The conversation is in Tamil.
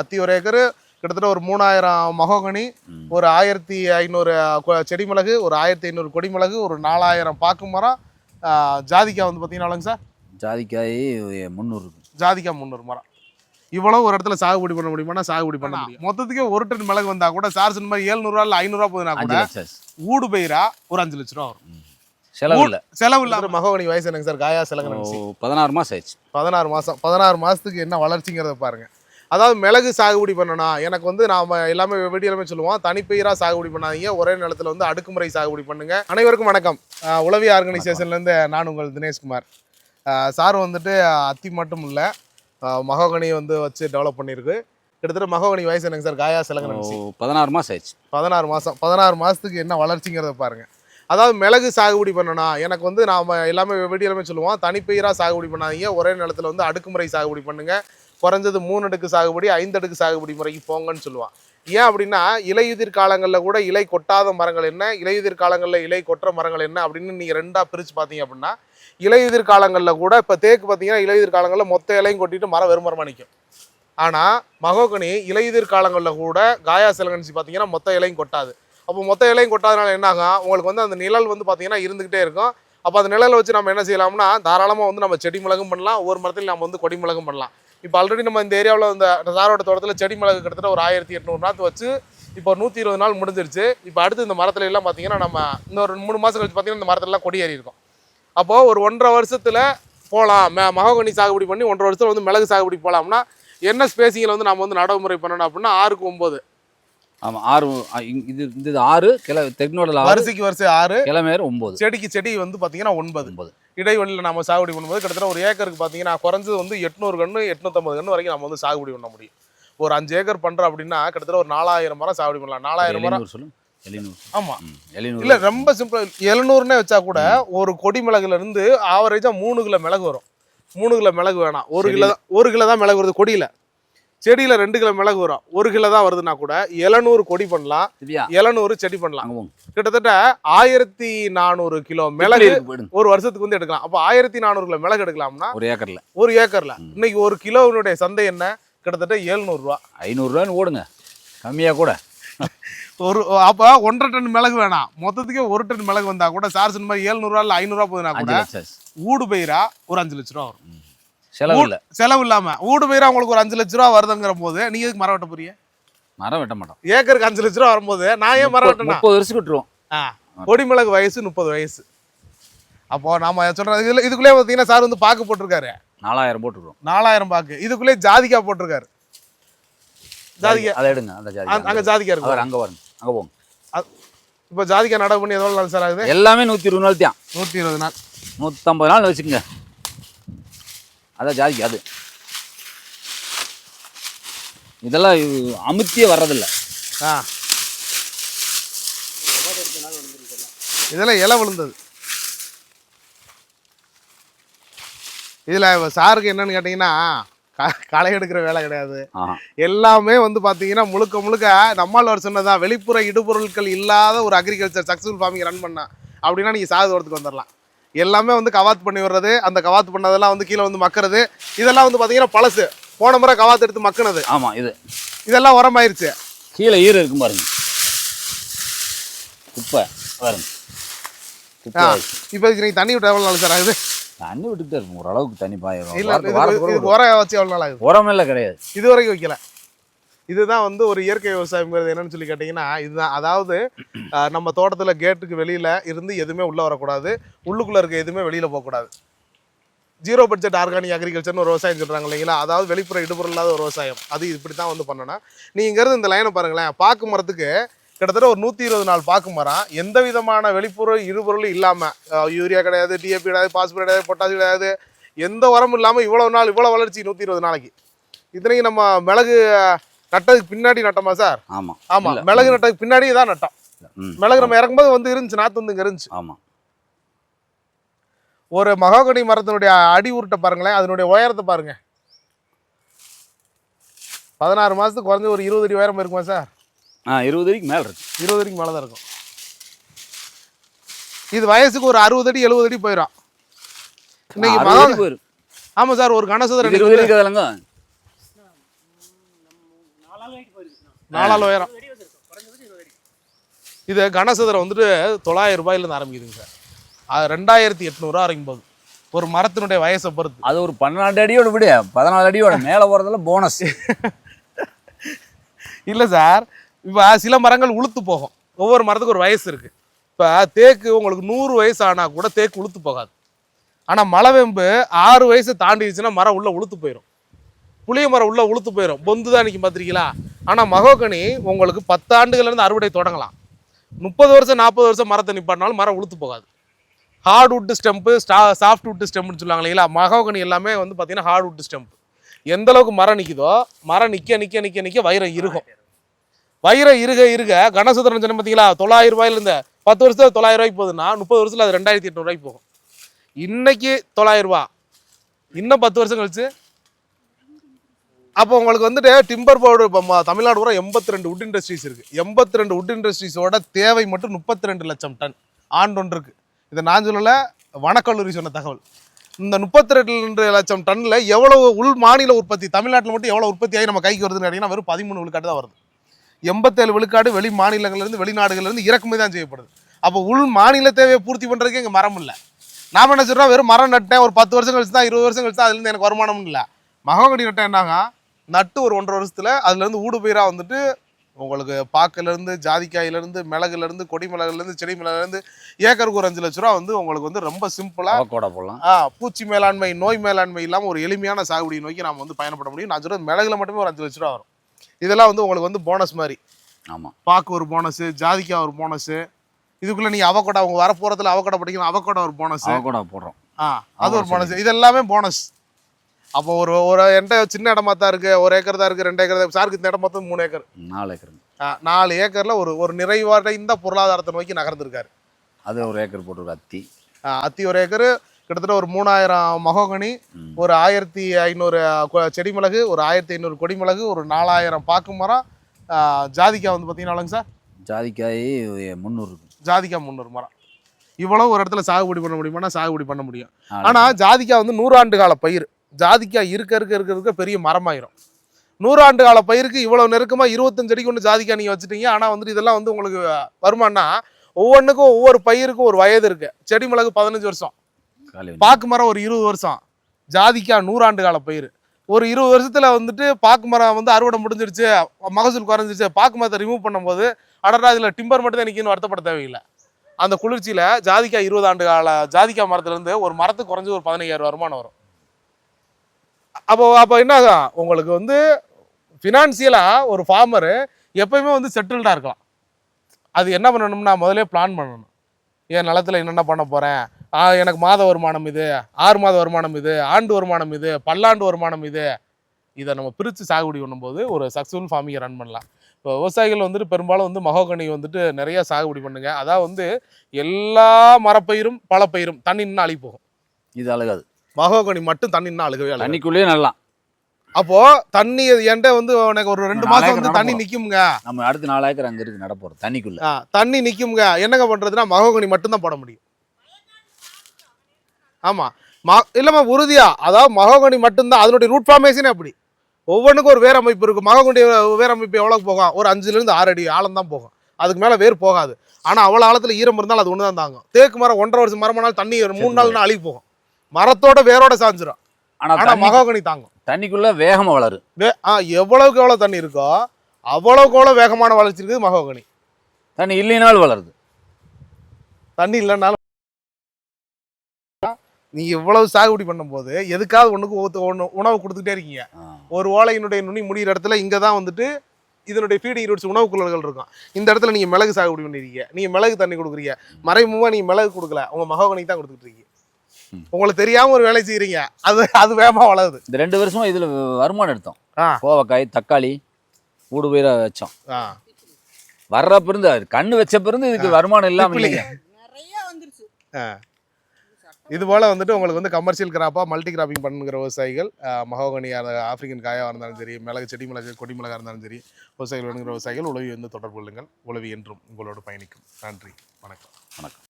அத்தி ஒரு ஏக்கர் கிட்டத்தட்ட ஒரு மூணாயிரம் மகோகனி. ஒரு ஆயிரத்தி ஐநூறு செடி மிளகு ஒரு ஆயிரத்தி ஐநூறு கொடி மிளகு ஒரு நாலாயிரம் பாக்கு மரம். ஜாதிக்காய் வந்து பார்த்தீங்கன்னா சார்? ஜாதிக்காய் முந்நூறு ஜாதிக்காய் முந்நூறு மரம். இவ்வளவு ஒரு இடத்துல சாகுபடி பண்ண முடியுமானா சாகுபடி பண்ண முடியும்? மொத்தத்துக்கே ஒரு டன் மிளகு வந்தா கூட சார் சொன்ன மாதிரி ஏழ்நூறுவா இல்லை ஐநூறுவா போதுனா கூட. ஊடு பயிரா ஒரு அஞ்சு லட்ச ரூபா வரும். செலவு இல்லை. செலவு இல்லாம மகோகனி வயசு என்னங்க சார்? காயா செலவு பதினாறு மாசம் ஆயிடுச்சு. பதினாறு மாதம் பதினாறு மாதத்துக்கு என்ன வளர்ச்சிங்கிறத பாருங்க. அதாவது மிளகு சாகுபடி பண்ணணும் எனக்கு வந்து நாம எல்லாமே வெடியலாமே சொல்லுவோம். தனிப்பயிராக சாகுபடி பண்ணாதீங்க. ஒரே நிலத்துல வந்து அடுக்குமுறை சாகுபடி பண்ணுங்க. அனைவருக்கும் வணக்கம். உளவி ஆர்கனைசேஷன்லேருந்து நான் உங்கள் தினேஷ்குமார். சார் வந்துட்டு அத்தி மட்டும் இல்லை மகோகனி வந்து வச்சு டெவலப் பண்ணியிருக்கு கிட்டத்தட்ட மகோகனி வயசு என்னங்க சார்? காயா செலவு பதினாறு மாசம் ஆயிடுச்சு. பதினாறு மாதம் பதினாறு மாதத்துக்கு என்ன வளர்ச்சிங்கிறத பாருங்க. அதாவது மிளகு சாகுபடி பண்ணணும் எனக்கு வந்து நாம எல்லாமே வெடியலாமே சொல்லுவோம். தனிப்பயிராக சாகுபடி பண்ணாதீங்க. ஒரே நிலத்துல வந்து அடுக்குமுறை சாகுபடி பண்ணுங்க. குறைஞ்சது மூணு அடுக்கு சாகுபடி ஐந்து அடுக்கு சாகுபடி முறைக்கு போங்கன்னு சொல்லுவான். ஏன் அப்படின்னா இலையுதிர் காலங்களில் கூட இலை கொட்டாத மரங்கள் என்ன? இலையுதிர் காலங்களில் இலை கொட்டுற மரங்கள் என்ன அப்படின்னு நீங்கள் ரெண்டாக பிரித்து பார்த்தீங்க அப்படின்னா இலையுதிர் காலங்களில் கூட இப்போ தேக்கு பார்த்தீங்கன்னா இலையுதிர் காலங்களில் மொத்த இலையும் கொட்டிட்டு மரம் வெறும் மரமாக நிற்கும் ஆனால் மகோகனி இலையுதிர் காலங்களில் கூட காயா சிலகன்சி பார்த்தீங்கன்னா மொத்த இலையும் கொட்டாது. அப்போ மொத்த இலையும் கொட்டாதனால என்னாகும் உங்களுக்கு வந்து அந்த நிழல் வந்து பார்த்தீங்கன்னா இருந்துக்கிட்டே இருக்கும். அப்போ அந்த நிழலை வச்சு நம்ம என்ன செய்யலாம்னா தாராளமாக வந்து நம்ம செடி மிளகும் பண்ணலாம். ஒவ்வொரு மரத்தில் நம்ம வந்து கொடி மிளகும் பண்ணலாம். இப்போ ஆல்ரெடி நம்ம இந்த ஏரியாவில் இந்த சாரோட தோட்டத்தில் செடி மிளகு கிட்டத்தட்ட ஒரு ஆயிரத்தி எட்நூறு நாற்று வச்சு இப்போ நூற்றி இருபது நாள் முடிஞ்சிருச்சு. இப்போ அடுத்து இந்த மரத்துல எல்லாம் பார்த்தீங்கன்னா நம்ம இன்னொரு மூணு மாதம் கழிச்சு பார்த்தீங்கன்னா இந்த மரத்துல எல்லாம் கொடி ஏறி இருக்கும் அப்போது ஒரு ஒன்றரை வருஷத்தில் போகலாம் ம மகோகனி சாகுபடி பண்ணி ஒன்றரை வருஷத்தில் வந்து மிளகு சாகுபடி போகலாம்னா என்ன ஸ்பேசிங்கில் வந்து நம்ம வந்து நடைமுறை பண்ணணும் அப்படின்னா ஆறுக்கு ஒம்பது. ஆமா ஆறு இது இந்த இது ஆறு கிளை தென்னோடல ஆறு வரிசைக்கு வரிசை ஆறு. கிழமையாரு ஒன்பது செடிக்கு செடி வந்து பார்த்தீங்கன்னா ஒன்பது. ஒன்பது. இடைவெளியில் நம்ம சாகுபடி பண்ணும்போது கிட்டத்தட்ட ஒரு ஏக்கருக்கு பார்த்தீங்கன்னா குறைஞ்சது வந்து எட்நூறு கன்று எட்நூற்றம்பது கன்று வரைக்கும் நம்ம வந்து சாகுபடி பண்ண முடியும். ஒரு அஞ்சு ஏக்கர் பண்ணுறோம் அப்படின்னா கிட்டத்தட்ட ஒரு நாலாயிரம் மரம் சாகுபடி பண்ணலாம். நாலாயிரம் மரம் எழுநூறு ஆமாம் இல்ல ரொம்ப சிம்பிள் எழுநூறுனே வச்சா கூட ஒரு கொடி மிளகுல இருந்து ஆவரேஜா மூணு கிலோ மிளகு வரும். மூணு கிலோ மிளகு வேணாம். ஒரு கிலோ தான் ஒரு கிலோ தான் மிளகு வருது கொடியில. செடியில ரெண்டு கிலோ மிளகு வரும். ஒரு கிலோ தான் வருதுன்னா கூட எழுநூறு கொடி பண்ணலாம். எழுநூறு செடி பண்ணலாம். கிட்டத்தட்ட ஆயிரத்தி நானூறு கிலோ மிளகு ஒரு வருஷத்துக்கு வந்து எடுக்கலாம். அப்போ ஆயிரத்தி நானூறு கிலோ மிளகு எடுக்கலாம்னா ஒரு ஏக்கர்ல. ஒரு ஏக்கர்ல. இன்னைக்கு ஒரு கிலோவினுடைய சந்தை என்ன? கிட்டத்தட்ட எழுநூறு ரூபா. ஐநூறுரூவான்னு ஓடுங்க. கம்மியா கூட. ஒரு அப்போ ஒன்றரை டன் மிளகு வேணாம். மொத்தத்துக்கே ஒரு டன் மிளகு வந்தா கூட சார் சொன்ன மாதிரி எழுநூறுவா இல்லை ஐநூறுரூவா போதுனா கூட. ஊடு பயிரா ஒரு அஞ்சு லட்ச ரூபா வரும். செலவு இல்லை. செலவு இல்லாம ஊடு பயிரா உங்களுக்கு ஒரு அஞ்சு லட்ச ரூபா வருதுங்கிற போது நீங்க எதுக்கு மரம் வெட்ட போறீங்க? மரம் வெட்ட மாட்டோம். ஏக்கருக்கு அஞ்சு லட்ச ரூபா வரும்போது நான் ஏன் மரம் வெட்டணும் முப்பது வருஷம் விட்டுருவோம். ஆ, கொடிமிளகு வயசு முப்பது வயசு. அப்போ நாம சொல்றது இதுல இதுக்குள்ளே பார்த்தீங்கன்னா சார் வந்து பாக்கு போட்டிருக்காரு. நாலாயிரம் போட்டுருவோம் நாலாயிரம் பாக்கு. இதுக்குள்ளே ஜாதிக்காய் போட்டிருக்காரு. ஜாதிக்காய் அதை எடுங்க அந்த ஜாதி அங்க- ஜாதிக்காய் இருக்கு அங்க பாருங்க அங்க போங்க. இப்போ ஜாதிக்காய் நடவு பண்ணி எவ்வளவு நாள் சார் ஆகுது? எல்லாமே நூத்தி இருபது நாள் தான். நூற்றி இருபது நாள். நூற்றம்பது நாள் வச்சுக்கோங்க. அதான் ஜாதிக்கு அது. இதெல்லாம் இது அமுத்தியே வர்றதில்ல. ஆ. இதெல்லாம் இலை விழுந்தது. இதில் சாருக்கு என்னன்னு கேட்டிங்கன்னா களை எடுக்கிற வேலை கிடையாது. எல்லாமே வந்து பார்த்தீங்கன்னா முழுக்க முழுக்க நம்மால் சொன்னதான் வெளிப்புற இடுபொருட்கள் இல்லாத ஒரு அக்ரிகல்ச்சர் சக்ஸஸ்ஃபுல் ஃபார்மிங் ரன் பண்ணா அப்படின்னா நீங்கள் சாகு தோட்டத்துக்கு வந்துடலாம் எல்லாமே வந்து கவாத்து பண்ணி வர்றது அந்த கவாத்து பண்ணதெல்லாம் வந்து கீழே வந்து மக்கறது. இதெல்லாம் வந்து பார்த்தீங்கன்னா பழசு. போன முறை கவாத்து எடுத்து மக்குனது. ஆமா இது. இதெல்லாம் உரமாயிருச்சு. கீழே ஈரம் இருக்கும் பாருங்க. குப்பை பாருங்க. இப்போ நீங்கள் தண்ணி விட்டு எவ்வளோ நாள் சார் ஆகுது? தண்ணி விட்டுக்கிட்டே இருக்கும். ஓரளவுக்கு தண்ணி பாயும் இல்லை உரம் வச்சு எவ்வளோ நாள் ஆகுது? உரம் எல்லாம் கிடையாது. இது வரைக்கும் வைக்கல. இதுதான் வந்து ஒரு இயற்கை விவசாயம்ங்கிறது என்னன்னு சொல்லி கேட்டிங்கன்னா இதுதான். அதாவது நம்ம தோட்டத்தில் கேட்டுக்கு வெளியில் இருந்து எதுவுமே உள்ளே வரக்கூடாது. உள்ளுக்குள்ளே இருக்க எதுவுமே வெளியில் போகக்கூடாது. ஜீரோ பட்ஜெட் ஆர்கானிக் அக்ரிகல்ச்சர்னு ஒரு விவசாயம் சொல்கிறாங்க இல்லைங்களா? அதாவது வெளிப்புற இடுபொருள் இல்லாத ஒரு விவசாயம். அது இப்படி தான் வந்து பண்ணணும் நீங்கிறது இந்த லைனை பாருங்களேன். பாக்கு மரத்துக்கு கிட்டத்தட்ட ஒரு நூற்றி இருபது நாள் பாக்கு மரம். எந்த விதமான வெளிப்புற இடுபொருளும் இல்லாமல் யூரியா கிடையாது டிஏபி கிடையாது பாஸ்பேட் கிடையாது பொட்டாசி கிடையாது எந்த உரமும் இல்லாமல் இவ்வளோ நாள் இவ்வளோ வளர்ச்சி நூற்றி இருபது நாளைக்கு. இத்தனைக்கு நம்ம மிளகு நட்டதுக்கு பின்னாடி நட்டோமா சார்? ஆமா. ஆமா. மிளகு நட்டதுக்கு பின்னாடி தான் நட்டோம். மிளகு நம்ம இறக்கும்போது வந்து இருந்துச்சு நாத்து வந்து இங்க இருந்துச்சு. ஆமா. ஒரு மகாகனி மரத்தினுடைய அடி உருட்டை பாருங்களேன் அதனுடைய உயரத்தை பாருங்க. பதினாறு மாசத்துக்கு குறைஞ்ச ஒரு இருபது அடி உயரம் இருக்குமா சார்? ஆ இருபது வரைக்கும் மேல இருக்கு. இருபது அடிக்கு மேலே தான் இருக்கும். இது வயசுக்கு ஒரு அறுபது அடி எழுபது அடி போயிடும் இன்னைக்கு ஆமா சார் ஒரு கனசதுர இது இருபது வரைக்கும் நாலாள் உயரம் இது கனசதுரம் வந்துட்டு தொள்ளாயிரம் ரூபாயிலேருந்து ஆரம்பிக்குதுங்க சார். அது ரெண்டாயிரத்தி எட்நூறுவா வரைக்கும் போகுது ஒரு மரத்தினுடைய வயசை பொறுத்து. அது ஒரு பன்னெண்டு அடியோட விடு. பதினாலு அடியோட மேலே போகிறதுல போனஸ் இல்லை சார். இப்போ சில மரங்கள் உளுத்து போகும். ஒவ்வொரு மரத்துக்கு ஒரு வயசு இருக்குது இப்போ தேக்கு உங்களுக்கு நூறு வயசு ஆனால் கூட தேக்கு உளுத்து போகாது. ஆனால் மலவேம்பு ஆறு வயசு தாண்டிடுச்சுன்னா மரம் உள்ள உளுத்து போயிடும் புளிய மரம் உள்ளே உளுத்து போயிடும் பொந்து தான் நிற்கும் பார்த்துருக்கீங்களா? ஆனால் மகோகனி உங்களுக்கு பத்து ஆண்டுகள்லேருந்து அறுவடை தொடங்கலாம். முப்பது வருஷம் நாற்பது வருஷம் மரத்தை நிப்பாட்டினாலும் மரம் உளுத்து போகாது. ஹார்ட் வுட் ஸ்டெம்பு ஸ்டா சாஃப்ட் வுட் ஸ்டெம்ப்னு சொல்லுவாங்க இல்லைங்களா? மகோகனி எல்லாமே வந்து பார்த்தீங்கன்னா ஹார்ட் வுட் ஸ்டெம்ப். எந்த அளவுக்கு மரம் நிற்குதோ மரம் நிற்க நிற்க நிற்க நிற்க வைரம் இருக்கும் வைரம் இருக இருக கனசுதரன் சொன்ன பார்த்தீங்களா? தொள்ளாயிரம் ரூபாயிலேருந்து பத்து வருஷத்துல தொள்ளாயிரம் ரூபாய்க்கு போகுதுன்னா முப்பது வருஷத்தில் அது ரெண்டாயிரத்தி எட்நூறுவாய்க்கு போகும். இன்னைக்கு தொள்ளாயிரம் ரூபா. இன்னும் பத்து வருஷம் கழிச்சு அப்போ உங்களுக்கு வந்துட்டு டிம்பர் பவுடர் இப்போ ம- தமிழ்நாடு பூரா எண்பத்தி ரெண்டு உட் இண்டஸ்ட்ரீஸ் இருக்கு. எண்பத்தி ரெண்டு உட் இண்டஸ்ட்ரீஸோட தேவை மட்டும் முப்பத்தி ரெண்டு லட்சம் டன் ஆண்டொன்றுக்கு இதை நான் சொல்லலை வனக்கல்லூரி சொன்ன தகவல். இந்த முப்பத்தி ரெண்டு லட்சம் டன்ல எவ்வளவு உள் மாநில உற்பத்தி தமிழ்நாட்டில் மட்டும் எவ்வளோ உற்பத்தி ஆகி நம்ம கைக்கு வருதுன்னு கேட்டீங்கன்னா வெறும் பதிமூணு விழுக்காடு தான் வருது. எண்பத்தேழு விழுக்காடு வெளி மாநிலங்கள்லேருந்து வெளிநாடுகள்லேருந்து இறக்குமதி தான் செய்யப்படுது. அப்போ உள் மாநில தேவையை பூர்த்தி பண்ணுறதுக்கு இங்கே மரம் இல்லை. நாம் என்ன சொல்கிறோம் வெறும் மரம் நட்டேன் ஒரு பத்து வருஷம் கழிச்சு தான் இருபது வருஷம் கழிச்சு தான் அதுலேருந்து எனக்கு வருமானம் இல்லை. மகோகடி நட்டேன் என்னாங்க? நட்டு ஒரு ஒன்றரை வருஷத்துல அதுலேருந்து ஊடு பயிராக வந்துட்டு உங்களுக்கு பாக்கிலேருந்து ஜாதிக்காயிலேருந்து மிளகுலேருந்து கொடி மிளகுலேருந்து செடி மிளகுலேருந்து ஏக்கருக்கு ஒரு அஞ்சு லட்ச ரூபா வந்து உங்களுக்கு வந்து ரொம்ப சிம்பிளாக அவக்கோடா போடலாம். ஆ பூச்சி மேலாண்மை நோய் மேலாண்மை இல்லாமல் ஒரு எளிமையான சாகுபடி நோக்கி நாம் வந்து பயணப்பட முடியும். நான் சொல்கிறது மிளகுல மட்டுமே ஒரு அஞ்சு லட்ச ரூபா வரும். இதெல்லாம் வந்து உங்களுக்கு வந்து போனஸ் மாதிரி. ஆமாம் பாக்கு ஒரு போனஸு ஜாதிக்காய் ஒரு போனஸு இதுக்குள்ளே நீங்கள் அவக்கோடா அவங்க வர போகிறதுல அவக்கோடா படிக்கணும் அவக்கோடா ஒரு போனஸ் அவக்கோடா போடுறோம். ஆ அது ஒரு போனஸ் இது எல்லாமே போனஸ் அப்போ ஒரு ஒரு என்கிட்ட சின்ன இடமா தான் இருக்கு ஒரு ஏக்கர் தான் இருக்கு ரெண்டு ஏக்கர் தான் சாருக்கு இந்த இடம் மொத்தம் மூணு ஏக்கர். நாலு ஏக்கருங்க ஆ, நாலு ஏக்கர்ல ஒரு ஒரு நிறைவடைந்த பொருளாதாரத்தை நோக்கி நகர்ந்திருக்காரு. அது ஒரு ஏக்கர் போட்டிருக்கு அத்தி. அத்தி ஒரு ஏக்கர் கிட்டத்தட்ட ஒரு மூணாயிரம் மகோகனி. ஒரு ஆயிரத்தி ஐநூறு செடி மிளகு ஒரு ஆயிரத்தி ஐநூறு கொடி மிளகு ஒரு நாலாயிரம் பாக்கு மரம். ஜாதிக்காய் வந்து பார்த்தீங்கன்னாலங்க சார்? ஜாதிக்காய் முந்நூறு இருக்கு. ஜாதிக்காய் முந்நூறு மரம். இவ்வளவு ஒரு இடத்துல சாகுபடி பண்ண முடியுமானா சாகுபடி பண்ண முடியும். நாலு ஆனா ஜாதிக்காய் வந்து நூறாண்டு கால பயிர். ஜாதிக்காய் இருக்க இருக்க இருக்க இருக்க பெரிய மரமாயிரும். நூறாண்டு கால பயிருக்கு இவ்வளவு நெருக்கமா இருபத்தஞ்சு அடிக்கு ஒன்று ஜாதிக்காய் நீங்க வச்சுட்டீங்க. ஆனா வந்துட்டு இதெல்லாம் வந்து உங்களுக்கு வருமானா ஒவ்வொன்றுக்கும் ஒவ்வொரு பயிருக்கும் ஒரு வயது இருக்கு. செடி மிளகு பதினஞ்சு வருஷம். பாக்கு மரம் ஒரு இருபது வருஷம். ஜாதிக்காய் நூறாண்டு கால பயிர் ஒரு இருபது வருஷத்துல வந்துட்டு பாக்கு மரம் வந்து அறுவடை முடிஞ்சிருச்சு மகசூல் குறைஞ்சிருச்சு. பாக்கு மரத்தை ரிமூவ் பண்ணும்போது அடடா இதுல டிம்பர் மட்டும் தான் நிற்கணும் வருத்தப்பட தேவையில்லை. அந்த குளிர்ச்சியில ஜாதிக்காய் இருபது ஆண்டு கால ஜாதிக்காய் மரத்துல இருந்து ஒரு மரத்துக்கு குறைஞ்சு ஒரு பதினையாயிரம் வருமானம் வரும். அப்போ அப்போ என்ன ஆகும்? உங்களுக்கு வந்து ஃபினான்சியலாக ஒரு ஃபார்மரு எப்பயுமே வந்து செட்டில்டாக இருக்கலாம். அது என்ன பண்ணணும்னா முதல்ல பிளான் பண்ணணும். என் நிலத்துல என்னென்ன பண்ண போகிறேன் எனக்கு மாத வருமானம் இது ஆறு மாத வருமானம் இது ஆண்டு வருமானம் இது பல்லாண்டு வருமானம் இது. இதை நம்ம பிரித்து சாகுபடி பண்ணும்போது ஒரு சக்ஸஸ்ஃபுல் ஃபார்மிங்கை ரன் பண்ணலாம். இப்போ விவசாயிகள் வந்துட்டு பெரும்பாலும் வந்து மகோகனி வந்துட்டு நிறைய சாகுபடி பண்ணுங்க. அதான் வந்து எல்லா மரப்பயிரும் பழப்பயிரும் தண்ணி நின்று அழி போகும் இது அழகாது. மகோகனி மட்டும் தண்ணி நின்று அழுகவே அழுகாது. தண்ணிக்குள்ளேயே நல்லா அப்போ தண்ணி என்கிட்ட வந்து உனக்கு ஒரு ரெண்டு நாலு மாசம் வந்து தண்ணி. நிக்குமுங்க. நம்ம அடுத்து நாலு ஏக்கர் அங்கே இருக்கு நடப்போம் தண்ணிக்குள்ள. ஆ, தண்ணி நிக்குமுங்க. என்னங்க பண்றதுன்னா மகோகனி மட்டும்தான் போட முடியும். ஆமா. ம இல்லம்மா உறுதியா. அதாவது மகோகனி மட்டும்தான் அதனுடைய ரூட் ஃபார்மேஷனே அப்படி. ஒவ்வொன்றுக்கும் ஒரு வேர் அமைப்பு இருக்கு மகோகனி வேர் அமைப்பு எவ்வளவு போகும்? ஒரு அஞ்சுல இருந்து ஆறு அடி ஆழம் தான் போகும். அதுக்கு மேல வேர் போகாது. ஆனா அவ்வளவு ஆழத்துல ஈரம் இருந்தாலும் அது ஒன்று தான் தாங்கும். தேக்கு மரம் ஒன்றரை வருஷம் மரமானாலும் தண்ணி ஒரு மூணு நாள்னா அழுகி போகும். மரத்தோட வேரோட சாஞ்சிரும். ஆனா மகோகனி தாங்கும். தண்ணிக்குள்ள வேகமா வளரும் எவ்வளவுக்கு எவ்வளவு தண்ணி இருக்கோ அவ்வளவுக்கு எவ்வளவு வேகமான வளர்ச்சி இருக்குது மகோகனி. தண்ணி இல்லைனாலும் வளருது. தண்ணி இல்லைனாலும் நீங்க இவ்வளவு சாகுபடி பண்ணும்போது எதுக்காவது ஒண்ணுக்கு ஒவ்வொரு ஒண்ணு உணவு கொடுத்துட்டே இருக்கீங்க. ஒரு ஓலையினுடைய நுனி முடிகிற இடத்துல இங்க தான் வந்துட்டு இதனுடைய ஃபீடிங் ரூட்ஸ் உணவு குழல்கள் இருக்கும். இந்த இடத்துல நீங்க மிளகு சாகுபடி பண்ணிருக்கீங்க. நீங்க மிளகு தண்ணி கொடுக்குறீங்க. மறைமுகமா நீங்க மிளகு கொடுக்கல. உங்க மகோகனிக்கு தான் கொடுத்துட்டு இருக்கீங்க. உங்களுக்கு தெரியாம ஒரு வேலை செய்றீங்க. அது அது வேகமா வளருது. இந்த ரெண்டு வருஷமா இதுல வருமானம் எடுத்தோம். ஆ. கோவக்காய் தக்காளி ஊடு பயிரா வச்சோம். ஆ. வர்றப்ப இருந்து அது கண்ணு வச்சப்ப இருந்து இதுக்கு வருமானம் இல்லாம இல்லைங்க. நிறைய வந்துருச்சு. இது போல வந்துட்டு உங்களுக்கு வந்து கமர்ஷியல் கிராப்பா மல்டி கிராப்பிங் பண்ணுங்கிற விவசாயிகள் அஹ், மகோகனி அது ஆப்பிரிக்கன் காயாக இருந்தாலும் சரி மிளகு செடி மிளகு கொடி மிளகா இருந்தாலும் சரி விவசாயிகள் வேணுங்கிற விவசாயிகள் உழவி வந்து தொடர்பு கொள்ளுங்கள். உழவி என்றும் உங்களோடு பயணிக்கும். நன்றி. வணக்கம். வணக்கம்.